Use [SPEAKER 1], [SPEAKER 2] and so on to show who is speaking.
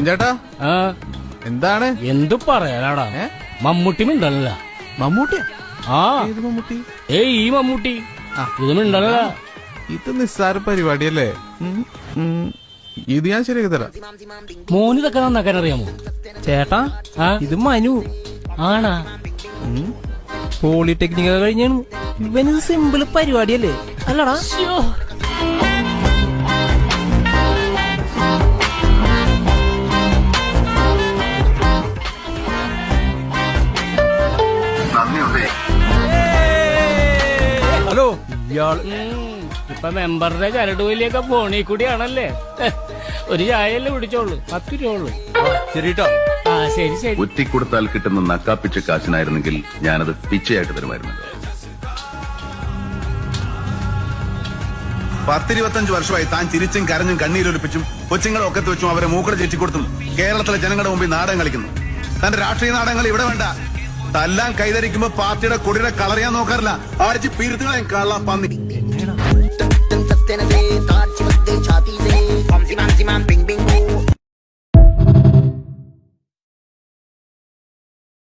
[SPEAKER 1] ചേട്ടാ
[SPEAKER 2] ആ.
[SPEAKER 1] എന്താണ്?
[SPEAKER 2] എന്തു പറയാനാടാ?
[SPEAKER 1] ഏ?
[SPEAKER 2] മമ്മൂട്ടി മിണ്ടല്ല
[SPEAKER 1] മമ്മൂട്ടിയാ
[SPEAKER 2] ആ.
[SPEAKER 1] ഏത് മമ്മൂട്ടി?
[SPEAKER 2] ഏ ഈ മമ്മൂട്ടി.
[SPEAKER 1] ആ.
[SPEAKER 2] ഇത് മിണ്ടല്ല
[SPEAKER 1] ഇത് നിസ്സാര പരിപാടിയല്ലേ? ഉം, ഉം. ഇത് ഞാൻ ശരിയാക്കി തരാം.
[SPEAKER 2] മോന് ഇതൊക്കെ നന്നാക്കാൻ അറിയാമോ?
[SPEAKER 3] ചേട്ടാ
[SPEAKER 2] ആ?
[SPEAKER 3] ഇത് മനു.
[SPEAKER 2] ആണാ.
[SPEAKER 3] പോളിടെക്നിക് കഴിഞ്ഞു കഴിഞ്ഞാണ്. ഇവന് സിമ്പിൾ പരിപാടിയല്ലേ? അല്ലടാ.
[SPEAKER 2] ശ്ശോ. ഉം, ഇപ്പൊ മെമ്പറുടെ ചരടുവലിയൊക്കെ ഫോണിൽ കൂടിയാണല്ലേ? ഒരു ചായയല്ലേ പിടിച്ചോളൂ പത്ത് രൂപ ഉള്ളു.
[SPEAKER 3] ശരിട്ടോ?
[SPEAKER 2] ആ ശരി ശരി.
[SPEAKER 4] ഒറ്റിക്കൊടുത്താൽ കിട്ടുന്ന നക്കാപ്പിച്ച കാശിനായിരുന്നെങ്കിൽ ഞാനത് പിച്ചയായിട്ട് തരുമായിരുന്നു. പത്തിരുപത്തഞ്ച് വർഷമായി താൻ ചിരിച്ചും കരഞ്ഞും കണ്ണീരൊലിപ്പിച്ചും കൊച്ചുങ്ങളെ ഒക്കെ വെച്ചും അവരെ മൂക്കട ചേച്ചിക്കൊടുത്തും കേരളത്തിലെ ജനങ്ങളുടെ മുമ്പിൽ നാടകം കളിക്കുന്നു. തന്റെ രാഷ്ട്രീയ നാടകങ്ങൾ ഇവിടെ വേണ്ട. തല്ലാൻ കൈതരിക്കുമ്പോ പാർട്ടിയുടെ കൊടിയുടെ കളറിയാൻ നോക്കാറില്ല. അടിച്ച് പീരുത്തുകളെ കള്ള പന്നി.